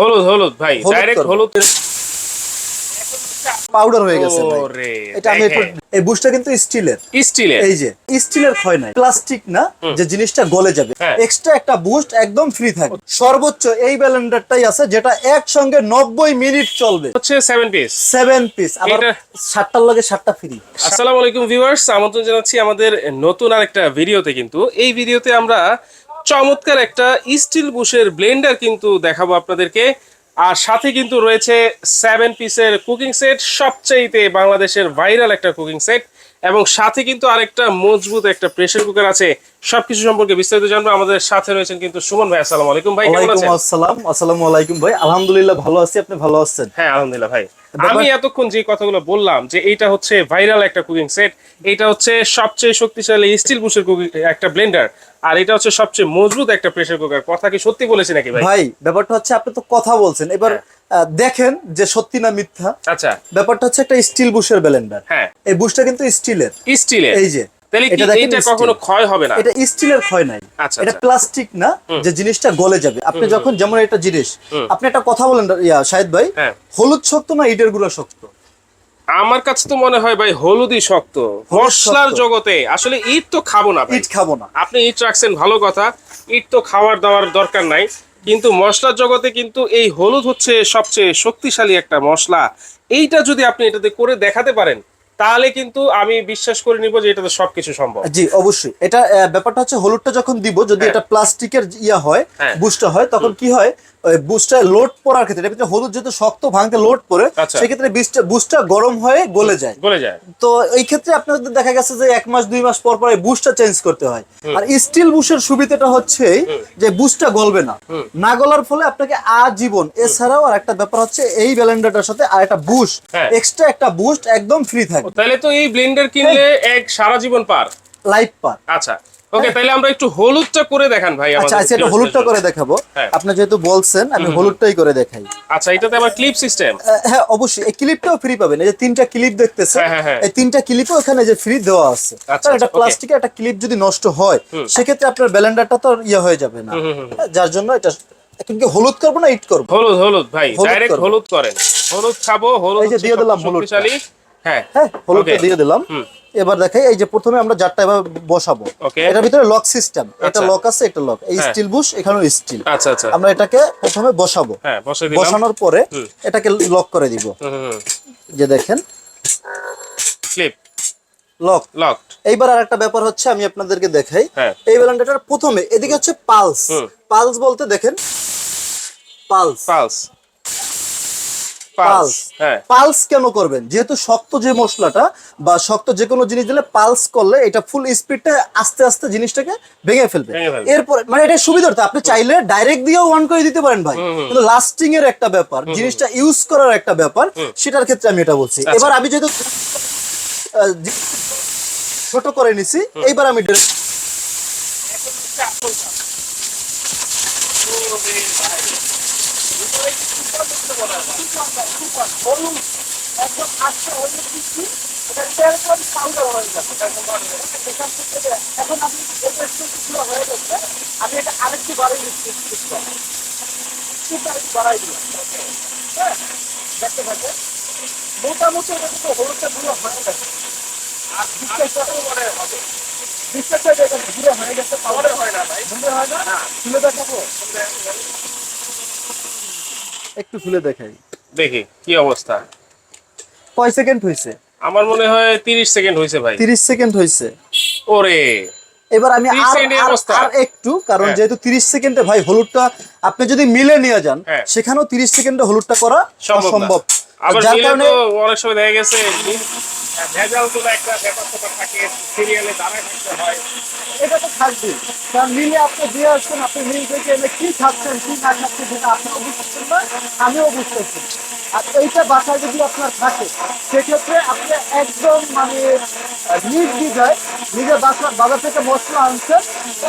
হলুদ হলুদ ভাই ডাইরেক্ট হলুদ। পাউডার হয়ে গেছে এটা আমি এই বুশটা কিন্তু স্টিলের। স্টিলের। এই যে স্টিলের প্লাস্টিক না যে জিনিসটা গলে যাবে। হ্যাঁ। এক্সট্রা একটা বুস্ট একদম ফ্রি থাকবে। সর্বোচ্চ এই ব্যালেন্ডারটাই আছে যেটা একসঙ্গে নব্বই মিনিট চলবে। হচ্ছে সেভেন পিস সেভেন পিস আবার সাতটার লগে সাতটা ফ্রি আসসালামু আলাইকুম ভিউয়ার্স আমন্ত্রণ জানাচ্ছি আমাদের নতুন আরেকটা ভিডিওতে কিন্তু। এই ভিডিওতে আমরা চমৎকার একটা স্টিল বুশের ব্লেন্ডার কিন্তু দেখাবো আপনাদেরকে। আর সাথে কিন্তু রয়েছে সেভেন পিসের কুকিং সেট সবচাইতে বাংলাদেশের ভাইরাল একটা কুকিং সেট এবং সাথে কিন্তু আরেকটা মজবুত একটা প্রেসার কুকার আছে। সবকিছু সম্পর্কে বিস্তারিত জানব। আমাদের সাথে রয়েছেন কিন্তু সুমন ভাই আসসালামু আলাইকুম ভাই কেমন আছেন? আসসালাম আসসালামু আলাইকুম ভাই। আলহামদুলিল্লাহ ভালো আছি আপনি ভালো আছেন? হ্যাঁ আলহামদুলিল্লাহ ভাই। আমি এতক্ষণ যে কথাগুলো বললাম যে এইটা হচ্ছে ভাইরাল একটা কুকিং সেট এটা হচ্ছে সবচেয়ে শক্তিশালী স্টিল বুশের কুকিং একটা ব্লেন্ডার আর এটা হচ্ছে সবচেয়ে মজবুত একটা প্রেসার কুকার কথা কি সত্যি বলেছি নাকি ভাই? ভাই ব্যাপারটা হচ্ছে আপনি তো কথা বলছেন। এবার আহ, দেখেন যে সত্যি না মিথ্যা। আচ্ছা। ব্যাপারটা হচ্ছে একটা স্টিল বুশের ব্যালেন্ডার হ্যাঁ। এই বুশটা কিন্তু স্টিলের স্টিলের এই যে। এটা দেখেন এটা steel। কখনো ক্ষয় হবে না? এটা স্টিলের ক্ষয় নাই। আচ্ছা, এটা আচ্ছা। প্লাস্টিক না যে জিনিসটা গলে যাবে। আপনি যখন যেমন একটা জিনিস আপনি একটা কথা বলেন ইয়া শাহিদ ভাই। হ্যাঁ। হলুদ শক্ত না ইটের গুঁড়া শক্ত? আমার কাছে তো মনে হয় ভাই হলুদই শক্ত। মশলার জগতে আসলে ইট তো খাব না ইট খাব না। আপনি ইট রাখছেন ভালো কথা। ইট তো খাওয়ার দাওয়ার দরকার নাই। কিন্তু মশলার জগতে কিন্তু এই হলুদ হচ্ছে সবচেয়ে শক্তিশালী একটা মশলা। এইটা যদি আপনি এটাতে করে দেখাতে পারেন তাহলে কিন্তু আমি বিশ্বাস করে নিব যে এটাতে সবকিছু সম্ভব। জি অবশ্যই। এটা ব্যাপারটা হচ্ছে হলুদটা যখন দিব যদি হ্যাঁ। এটা প্লাস্টিকের ইয়া হয় বুস্টা বুস্টটা হয় তখন কি হয়? বুস্টটা লোড পড়ার ক্ষেত্রে ভিতরে হলুদ যেহেতু শক্ত ভাঙতে লোড পড়ে আচ্ছা। সেক্ষেত্রে বুস্টটা গরম হয়ে গলে যায়। গলে যায়। তো এই ক্ষেত্রে আপনাদের দেখা গেছে যে এক মাস দুই মাস পর পর এই বুস্টটা চেঞ্জ করতে হয়। আর স্টিল বুশের সুবিধাটা হচ্ছে যে বুস্টটা গলবে না। না গলার ফলে আপনাকে আজীবন এছাড়াও আর একটা ব্যাপার হচ্ছে এই ব্যালেন্ডারটার সাথে আর একটা বুস্ট হ্যাঁ। এক্সট্রা একটা বুস্ট একদম ফ্রি থাকবে। তাহলে তো এই ব্লেন্ডার কিনলে এক সারা জীবন পার। লাইফ পার। আচ্ছা। ওকে তাহলে আমরা একটু হলুদটা করে দেখান ভাই আচ্ছা আচ্ছা এটা হলুদটা করে দেখাবো। হ্যাঁ। আপনি যেহেতু বলছেন আমি হলুদটাই করে দেখাই। আচ্ছা এটাতে আবার ক্লিপ সিস্টেম হ্যাঁ অবশ্যই। এই ক্লিপটাও ফ্রি পাবেন। এই যে তিনটা ক্লিপ দেখতেছেন হ্যাঁ, হ্যাঁ। এই তিনটা ক্লিপও এখানে যে ফ্রি দেওয়া আছে। আচ্ছা, কারণ এটা আচ্ছা, প্লাস্টিকের একটা ক্লিপ যদি নষ্ট হয় সেক্ষেত্রে আপনার ব্যালেন্ডারটা তো ইয়ে হয়ে যাবে না। যার জন্য এটা এখন কি হলুদ করব না ইট করব? হলুদ হলুদ ভাই হলুদ ডাইরেক্ট হলুদ করেন। হলুদ খাব হলুদ এই যে দিয়ে দিলাম হলুদটা। হ্যাঁ। হ্যাঁ হলুদটা দিয়ে দিলাম। এবার দেখাই এই যে প্রথমে আমরা জারটা এবার বসাবো। এটার ভিতরে লক সিস্টেম এটা আচ্ছা। লক আছে এটা লক এই হ্যাঁ। স্টিল বুশ এখানেও স্টিল আচ্ছা আচ্ছা। আমরা এটাকে প্রথমে বসাবো। হ্যাঁ বসানোর পরে এটাকে লক করে দিব। যে দেখেন। ক্লিপ লক লকড এইবার আর একটা ব্যাপার হচ্ছে আমি আপনাদেরকে দেখাই। হ্যাঁ। এই ব্যালেন্ডারটার প্রথমে এদিকে হচ্ছে পালস পালস বলতে দেখেন পালস পালস পালস। পালস হ্যাঁ। কেন করবেন? যেহেতু শক্ত যে মশলাটা বা শক্ত যে কোনো জিনিস দিলে পালস করলে এটা ফুল স্পিডটা আস্তে আস্তে জিনিসটাকে ভেঙে ফেলবে। এরপর মানে এটা সুবিধার্থে আপনি চাইলে ডাইরেক্ট দিয়েও অন করে দিতে পারেন ভাই। কিন্তু লাস্টিং এর একটা ব্যাপার জিনিসটা ইউজ করার একটা ব্যাপার সেটার ক্ষেত্রে আমি এটা বলছি। আচ্ছা। এবার আমি যেহেতু ছোট করে নিছি এইবার আমি direct- আমি এটা আরেকটু বাড়াই দিচ্ছি বাড়াই দিলাম হ্যাঁ দেখতে থাকে মোটামুটি এটা কিন্তু হলুদটা গুঁড়ো হয়ে গেছে আর বিশ্বাসটা মনে হবে বিশ্বাসটা এটা ঘুরে হয়ে গেছে পাওয়ারে হয় না। ভাই ঘুরে হয় না তুলে দেখাবো। একটু খুলে দেখাই দেখি কি অবস্থা কয় সেকেন্ড হয়েছে আমার মনে হয় তিরিশ সেকেন্ড হয়েছে ভাই তিরিশ সেকেন্ড হয়েছে ওরে এবার আমি আর আর-। একটু কারণ হ্যাঁ। যেহেতু তিরিশ সেকেন্ডে ভাই হলুদটা আপনি যদি মিলে নিয়ে যান হ্যাঁ। সেখানেও তিরিশ সেকেন্ডে হলুদটা করা সম্ভব। আবার যার মিলে কারণে তো অনেক সময় দেখা গেছে ভেজাল তো একটা ব্যাপার স্যাপার থাকে সিরিয়ালে দাঁড়ায় থাকতে হয়। এটা তো থাকবে। কারণ মিলে আপনি দিয়ে আসছেন আপনি মিল থেকে এনে কি খাচ্ছেন কি না খাচ্ছেন সেটা আপনিও বুঝতেছেন না আমিও বুঝতেছি। আর এইটা বাসায় যদি আপনার থাকে সেক্ষেত্রে আপনি একদম মানে আহ, নির্দ্বিধায় নিজের বাসা বাজার থেকে মশলা আনছেন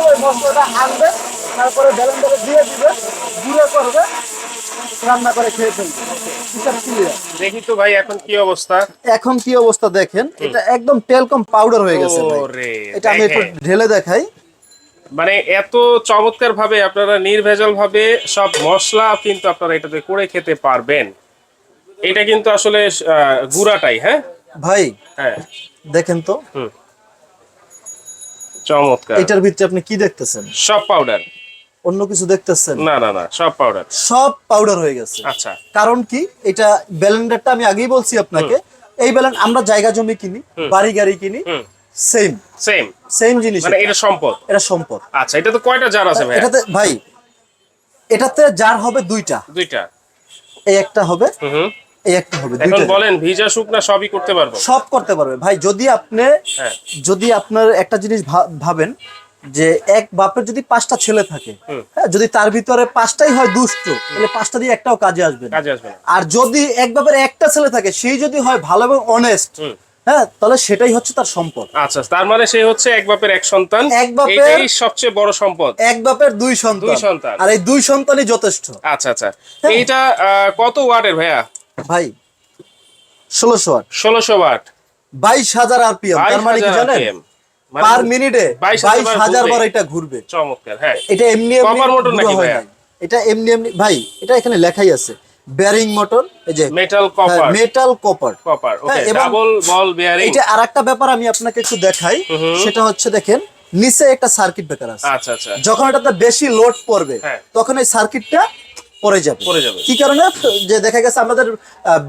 ওই মশলাটা আনবেন তারপরে ব্যালেন্ডারে দিয়ে দিবেন গুঁড়ো করবে রান্না করে খেয়ে দেখি তো ভাই এখন কি অবস্থা? এখন কি অবস্থা দেখেন এটা একদম টেলকম পাউডার হয়ে গেছে এটা আমি একটু ঢেলে দেখাই। মানে এত চমৎকার ভাবে আপনারা নির্ভেজাল ভাবে সব মশলা কিন্তু আপনারা এটাতে করে খেতে পারবেন। এটা কিন্তু আসলে গুঁড়াটাই হ্যাঁ? ভাই হ্যাঁ। দেখেন তো। চমৎকার। এটার ভিতরে আপনি কি দেখতেছেন? সব পাউডার অন্য কিছু দেখতেছেন? না না না সব পাউডার সব পাউডার হয়ে গেছে। আচ্ছা। কারণ কি? এটা ব্যালেন্ডারটা আমি আগেই বলছি আপনাকে। এই ব্যালেন্ড আমরা জায়গা জমি কিনি বাড়ি গাড়ি কিনি সেম সেম সেম জিনিস মানে এটা। সম্পদ। এটা সম্পদ। আচ্ছা এটা তো কয়টা জার আছে ভাই এটাতে ভাই এটাতে যার হবে দুইটা। দুইটা। এই একটা হবে এই একটা হবে এখন বলেন ভিজা শুকনা সবই করতে পারব? সব করতে পারবে। ভাই যদি আপনি হ্যাঁ। যদি আপনার একটা জিনিস ভাবেন যে এক বাপের যদি পাঁচটা ছেলে থাকে হ্যাঁ যদি তার ভিতরে পাঁচটাই হয় দুষ্ট তাহলে পাঁচটা দিয়ে একটাও কাজে আসবে আর যদি এক বাপের একটা ছেলে থাকে সেই যদি হয় ভালো এবং অনেস্ট হ্যাঁ তাহলে সেটাই হচ্ছে তার সম্পদ। আচ্ছা তার মানে সে হচ্ছে এক বাপের এক সন্তান এক বাপের- সবচেয়ে বড় সম্পদ। এক বাপের দুই সন্তান। দুই সন্তান। আর এই দুই সন্তানই যথেষ্ট। আচ্ছা আচ্ছা। এইটা আহ, কত ওয়াটের ভাইয়া? ভাই ষোলোশো আট ষোলোশো ওয়াট। বাইশ হাজার আরপিএম তার মানে কি জানেন? পার মিনিটে 22,000 বাইশ বার এটা ঘুরবে। চমৎকার হ্যাঁ। এটা এমনি এমনি নাকি? এটা এমনি এমনি ভাই এটা এখানে লেখাই আছে ব্যারিং মোটর এই যে metal copper metal copper copper okay double ball bearing এটা আর একটা ব্যাপার আমি আপনাকে একটু দেখাই সেটা হচ্ছে দেখেন নিচে একটা সার্কিট ব্রেকার আছে। আচ্ছা আচ্ছা। যখন এটাতে বেশি লোড পড়বে হ্যাঁ। তখন এই সার্কিটটা পড়ে যাবে। পড়ে যাবে। কি কারণে? যে দেখা গেছে আমাদের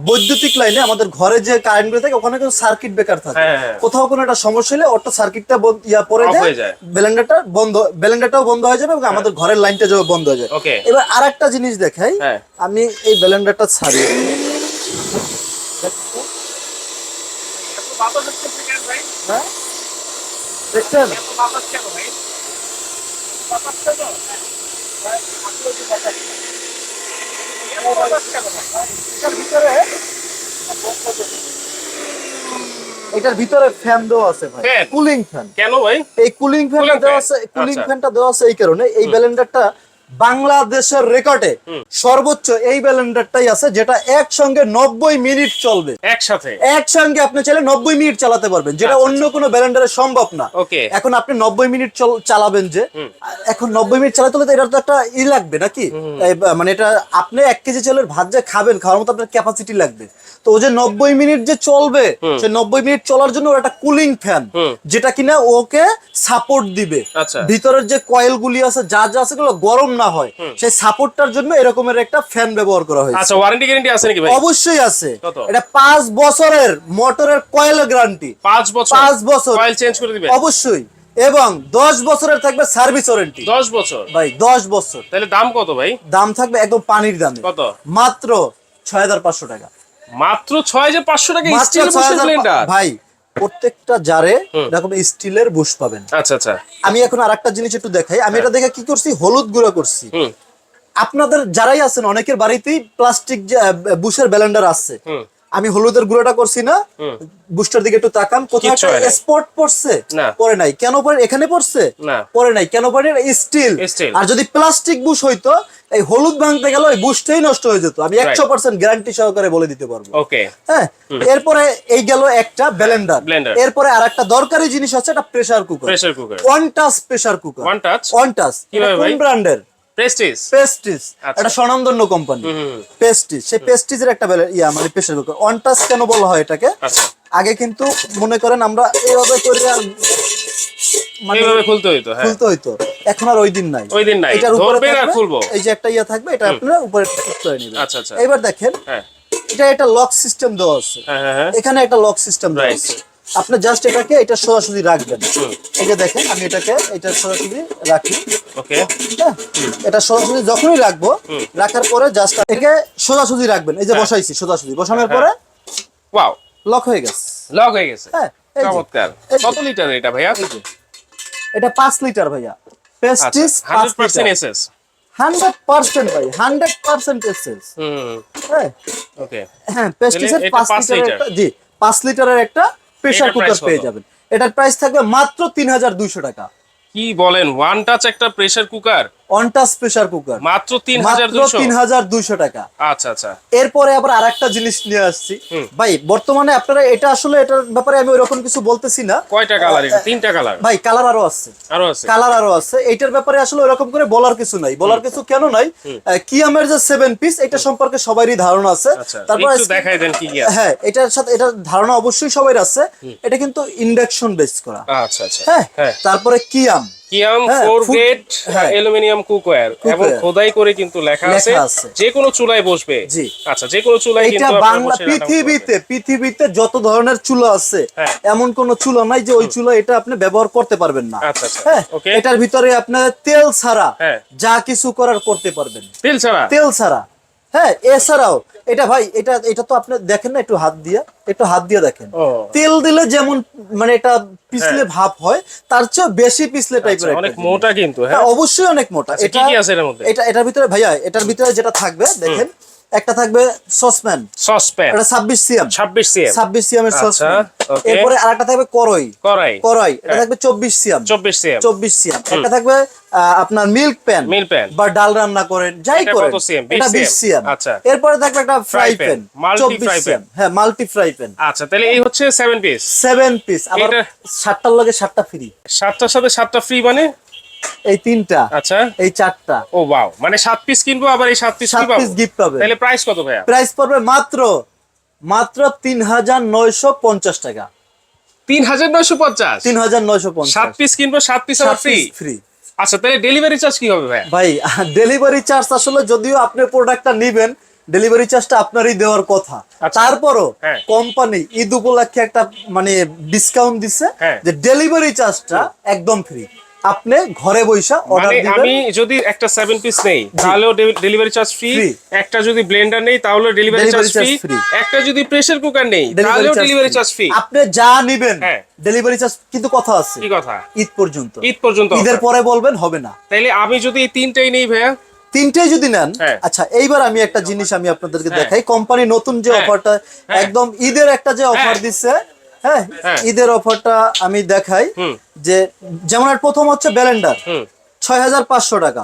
বৈদ্যুতিক লাইনে আমাদের ঘরে যে কারেন্টগুলো থাকে ওখানে কিন্তু সার্কিট ব্রেকার থাকে। হ্যাঁ, হ্যাঁ। কোথাও কোনো একটা সমস্যা হলে ওটা সার্কিটটা বন্ধ- ইয়া পড়ে Off যায় হয়ে যায়। ব্যালেন্ডারটা বন্ধ ব্যালেন্ডারটাও বন্ধ হয়ে যাবে এবং আমাদের ঘরের লাইনটা যাবে বন্ধ হয়ে যায়। এবার আর একটা জিনিস দেখাই হ্যাঁ। আমি এই ব্যালেন্ডারটা ছাড়ি। হ্যাঁ? দেখছেন এটার ভিতরে ফ্যান দেওয়া আছে ভাই। কুলিং ফ্যান কেন ভাই? এই কুলিং ফ্যানটা দেওয়া আছে কুলিং আচ্ছা। ফ্যানটা দেওয়া আছে এই কারণে। এই ব্যালেন্ডারটা বাংলাদেশের রেকর্ডে সর্বোচ্চ এই ব্যালেন্ডারটাই আছে যেটা একসঙ্গে নব্বই মিনিট চলবে। একসাথে? একসঙ্গে আপনি চাইলে নব্বই মিনিট চালাতে পারবেন যেটা আচ্ছা, অন্য কোনো ব্যালেন্ডারে সম্ভব না। এখন আপনি নব্বই মিনিট চালাবেন যে এখন নব্বই মিনিট চালাতে হলে তো এটার তো একটা ই লাগবে নাকি? মানে এটা আপনি এক কেজি চালের ভাত যে খাবেন খাওয়ার মতো আপনার ক্যাপাসিটি লাগবে। তো ও যে নব্বই মিনিট যে চলবে সে নব্বই মিনিট চলার জন্য ওর একটা কুলিং ফ্যান যেটা কিনা ওকে সাপোর্ট দিবে। আচ্ছা। ভিতরের যে কয়েল গুলি আছে যা যা আছে গরম না হয়। সেই সাপোর্টটার জন্য এরকমের একটা ফ্যান ব্যবহার করা হয়েছে। আচ্ছা ওয়ারেন্টি গ্যারান্টি আছে নাকি ভাই? অবশ্যই আছে। এটা পাঁচ বছরের মোটরের কয়েল গ্যারান্টি পাঁচ বছর? পাঁচ বছর। অয়েল চেঞ্জ করে দিবেন? অবশ্যই। এবং দশ বছরের থাকবে সার্ভিস ওয়ারেন্টি দশ বছর? ভাই দশ বছর। তাহলে দাম কত ভাই? দাম থাকবে একদম পানির দামে। কত? মাত্র ছয় হাজার পাঁচশো টাকা। মাত্র ছয় হাজার পাঁচশো টাকা স্টিল 6,500 ব্লেন্ডার ভাই প্রত্যেকটা জারে এরকম স্টিলের বুশ পাবেন। আচ্ছা আচ্ছা। আমি এখন আরেকটা জিনিস একটু দেখাই। আমি এটা দেখে কি করছি? হলুদ গুঁড়া করছি। আপনাদের যারাই আছেন অনেকের বাড়িতেই প্লাস্টিক বুশের ব্যালেন্ডার আছে। আমি হলুদের গুঁড়োটা করছি না। বুস্টার দিকে একটু তাকান কোথাও একটা স্পট পড়ছে? পরে নাই। কেন পরে এখানে পড়ছে? পরে নাই। কেন পরে স্টিল। আর যদি প্লাস্টিক বুশ হইতো এই হলুদ ভাঙতে গেল এই বুশটাই নষ্ট হয়ে যেত। আমি একশো পার্সেন্ট গ্যারান্টি সহকারে বলে দিতে পারব। ওকে হ্যাঁ? এরপরে এই গেল একটা ব্লেন্ডার এরপরে আর একটা দরকারি জিনিস আছে একটা pressure cooker pressure cooker one touch pressure cooker One touch? One touch কোন ব্র্যান্ডের পেস্টিস আচ্ছা। এটা স্বনামধন্য কোম্পানি। পেস্টিস সেই পেস্টিসের একটা ইয়া মানে কুকার ওয়ান টাচ কেন বলা হয় এটাকে? আচ্ছা। আগে কিন্তু মনে করেন আমরা এইভাবে করে আর মানে এইভাবে খুলতে হইতো হ্যাঁ। খুলতে হইতো। এখন আর ওই দিন নাই। ওই দিন নাই। এটার উপরে খুলবো। এই যে একটা ইয়া থাকবে এটা আপনারা উপরে ফিট করে নেবেন। আচ্ছা, আচ্ছা। এবার দেখেন হ্যাঁ। এটা একটা লক সিস্টেম দেওয়া আছে। হ্যাঁ এখানে একটা লক সিস্টেম দেওয়া আছে। আপনি জাস্ট এটাকে এটা সোজাসুজি রাখবেন। এই যে দেখেন আমি এটাকে এটা সোজাসুজি রাখি। ওকে। হ্যাঁ? এটা সোজাসুজি যখনই রাখব রাখার পরে জাস্ট এটাকে সোজাসুজি রাখবেন। এই যে হ্যাঁ। বসাইছি সোজাসুজি বসানোর পরে ওয়াও লক হয়ে গেছে। লক হয়ে গেছে। হ্যাঁ চমৎকার। কত লিটার এটা ভাইয়া? এটা পাঁচ লিটার ভাইয়া। পেস্টিস আচ্ছা hundred percent SS hundred percent ভাই হান্ড্রেড পার্সেন্ট এসেন্স হুম। হ্যাঁ। ওকে হ্যাঁ পেস্টিসের এটা পাঁচ পাঁচ লিটারের লিটার। একটা জি পাঁচ লিটারের একটা প্রেসার কুকার পেয়ে যাবেন। এটার প্রাইস থাকবে মাত্র তিন হাজার দুইশো টাকা। কি বলেন ওয়ান টাচ একটা pressure cooker one touch pressure cooker মাত্র তিন হাজার মাত্র তিন হাজার দুইশো টাকা। আচ্ছা আচ্ছা। এরপরে আবার আরেকটা জিনিস নিয়ে আসছি। ভাই বর্তমানে আপনারা এটা আসলে এটার ব্যাপারে আমি ওইরকম কিছু বলতেছি না। কয়টা কালার তিনটা কালার ভাই কালার আরও আছে। আরও আছে? কালার আরও আছে। এইটার ব্যাপারে আসলে ওরকম করে বলার কিছু নাই। বলার কিছু কেন নাই? কিয়ামের যে সেভেন পিস এটা সম্পর্কে সবারই ধারণা আছে। আচ্ছা তারপর একটু দেখাই দেন কি কি হ্যাঁ এটার সাথে এটার ধারণা অবশ্যই সবাই আছে। এটা কিন্তু ইন্ডাকশন বেস করা। আচ্ছা আচ্ছা। হ্যাঁ হ্যাঁ। তারপরে কিয়াম কিয়াম হ্যাঁ, ফোর গ্রেড হ্যাঁ। অ্যালুমিনিয়াম কুকওয়্যার এবং খোদাই করে কিন্তু লেখা আছে। যে কোনো চুলায় বসবে আচ্ছা যে কোনো চুলায় কিন্তু বাংলা পৃথিবীতে পৃথিবীতে যত ধরনের চুলা আছে হ্যাঁ। এমন কোন চুলা নাই যে ওই চুলা এটা আপনি ব্যবহার করতে পারবেন না আচ্ছা, আচ্ছা। হ্যাঁ এটার ভিতরে আপনার তেল ছাড়া। যা কিছু করার করতে পারবেন। তেল ছাড়া তেল ছাড়া হ্যাঁ এছাড়াও এটা ভাই এটা এটা তো আপনি দেখেন না একটু হাত দিয়ে একটু হাত দিয়ে দেখেন। তেল দিলে যেমন মানে এটা পিছলে ভাব হয় তার চেয়ে বেশি পিছলে টাইপের হ্যাঁ। আচ্ছা, অনেক মোটা কিন্তু হ্যাঁ হ্যাঁ? অবশ্যই অনেক মোটা। এটা কি কি আছে এটার মধ্যে? এটা এটার ভিতরে ভাইয়া এটার ভিতরে যেটা থাকবে দেখেন একটা থাকবে সসপ্যান। সসপ্যান। এটা ছাব্বিশ সিএম। ছাব্বিশ সিএম। ছাব্বিশ সিএম এর আচ্ছা, সসপ্যান। এরপরে আরেকটা থাকবে করই। কড়াই কড়াই এটা হ্যাঁ। থাকবে চব্বিশ সিএম। চব্বিশ সিএম। চব্বিশ সিএম। একটা থাকবে আপনার মিল্ক প্যান। Milk pan. বা ডাল রান্না করেন যাই এটা করেন CM? 20 বিশ CM? সিএম। আচ্ছা। এরপরে থাকবে একটা fry pan. fry pan। CM. হ্যাঁ মাল্টি ফ্রাই প্যান। আচ্ছা তাহলে এই হচ্ছে সেভেন পিস সেভেন পিস আবার এটা- সাতটার লগে সাতটা ফ্রি সাতটার সাথে সাতটা ফ্রি মানে? এই তিনটা। আচ্ছা। এই চারটা। ও ওয়াও মানে সাত পিস কিনবো আবার এই সাত পিস সাত পিস গিফট পাবে। তাহলে প্রাইস কত ভাইয়া? প্রাইস পড়বে মাত্র মাত্র তিন হাজার নয়শো পঞ্চাশ টাকা। তিন হাজার নয়শো পঞ্চাশ? তিন হাজার নয়শো সাত পিস কিনবো সাত পিস আবার ফ্রি ফ্রি আচ্ছা তাহলে ডেলিভারি চার্জ কি হবে ভাইয়া? ভাই ডেলিভারি চার্জ আসলে যদিও আপনি প্রোডাক্টটা নিবেন ডেলিভারি চার্জটা আপনারই দেওয়ার কথা। আচ্ছা। তারপরও হ্যাঁ। কোম্পানি ঈদ উপলক্ষে একটা মানে ডিসকাউন্ট দিছে হ্যাঁ। যে ডেলিভারি চার্জটা একদম ফ্রি আপনি ঘরে বইসা অর্ডার মানে দিবেন। আমি যদি একটা সেভেন পিস নেই তাহলেও ডেলিভারি চার্জ ফ্রি একটা যদি ব্লেন্ডার নেই তাহলে ডেলিভারি চার্জ ফ্রি একটা যদি প্রেসার কুকার নেই তাহলেও ডেলিভারি চার্জ ফ্রি আপনি যা নিবেন হ্যাঁ। ডেলিভারি চার্জ কিন্তু কথা আছে। কি কথা? ঈদ পর্যন্ত। ঈদ পর্যন্ত ঈদের পরে বলবেন হবে না। তাইলে আমি যদি এই তিনটাই নেই ভাইয়া? তিনটে যদি নেন হ্যাঁ। আচ্ছা এইবার আমি একটা জিনিস আমি আপনাদেরকে হ্যাঁ। দেখাই। কোম্পানি নতুন যে হ্যাঁ। অফারটা হ্যাঁ। একদম ঈদের একটা যে অফার হ্যাঁ। দিচ্ছে হ্যাঁ হ্যাঁ। ঈদের অফারটা আমি দেখাই যে যেমন আর প্রথম হচ্ছে ব্যালেন্ডার। ছয় হাজার পাঁচশো টাকা।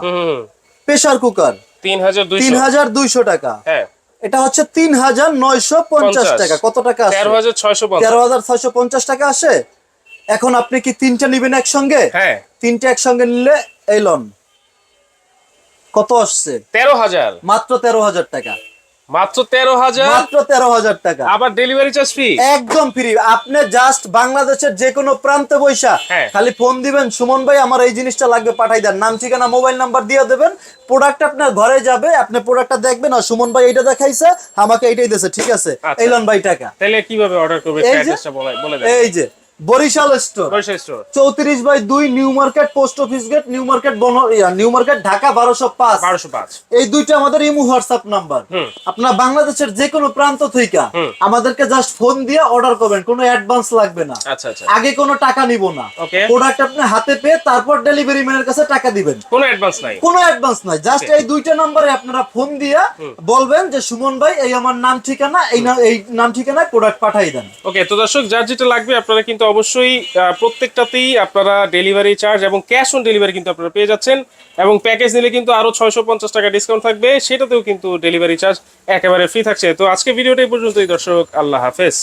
Pressure cooker. তিন হাজার দুইশো টাকা। হ্যাঁ। এটা হচ্ছে তিন হাজার নয়শো পঞ্চাশ। টাকা। কত টাকা তেরো হাজার ছয়শো পঞ্চাশ। টাকা আসে? এখন আপনি কি তিনটা নিবেন একসঙ্গে? হ্যাঁ। তিনটা একসঙ্গে নিলে এই লন কত আসছে? তেরো হাজার মাত্র তেরো হাজার টাকা। মাত্র তেরো হাজার। মাত্র তেরো হাজার টাকা। আবার ডেলিভারি চার্জ ফ্রি একদম ফ্রি আপনি জাস্ট বাংলাদেশের যে কোনো প্রান্তে বৈশা হ্যাঁ। খালি ফোন দিবেন। সুমন ভাই আমার এই জিনিসটা লাগবে পাঠাই দেন। নাম ঠিকানা মোবাইল নাম্বার দিয়ে দেবেন। প্রোডাক্ট আপনার ঘরে যাবে আপনি প্রোডাক্টটা দেখবেন আর সুমন ভাই এটা দেখাইছে আমাকে এইটাই দিয়েছে ঠিক আছে? আচ্ছা। এই লন ভাই টাকা। তাহলে কীভাবে অর্ডার করবে? এই যে- বরিশাল স্টোর। চৌত্রিশ বাই দুই new market post office gate new market new market Dhaka বারোশো পাঁচ। বারোশো পাঁচ। এই দুইটা আমাদের ইমো হোয়াটসঅ্যাপ নাম্বার। আপনার বাংলাদেশের যে কোনো প্রান্ত থেকে আমাদেরকে জাস্ট ফোন দিয়ে অর্ডার করবেন কোনো অ্যাডভান্স লাগবে না। আচ্ছা আচ্ছা। আগে কোনো টাকা নিব না। প্রোডাক্ট আপনি হাতে পেয়ে তারপর ডেলিভারি ম্যানের কাছে টাকা দিবেন। কোনো অ্যাডভান্স নাই। কোনো অ্যাডভান্স নাই। জাস্ট এই দুইটা নম্বরে আপনারা ফোন দিয়ে বলবেন যে সুমন ভাই এই আমার নাম ঠিকানা এই নাম এই নাম ঠিকানায় প্রোডাক্ট পাঠাই দেন। ওকে তো দর্শক যার যেটা লাগবে আপনারা কিন্তু অবশ্যই প্রত্যেকটাতেই আপনারা ডেলিভারি চার্জ এবং ক্যাশ অন ডেলিভারি কিন্তু আপনারা পেয়ে যাচ্ছেন এবং প্যাকেজ নিলে কিন্তু আরও ছয়শো পঞ্চাশ টাকা ডিসকাউন্ট থাকবে। সেটাতেও কিন্তু ডেলিভারি চার্জ একেবারে ফ্রি থাকছে। তো আজকে ভিডিওটা এই পর্যন্তই। দর্শক, আল্লাহ হাফেজ।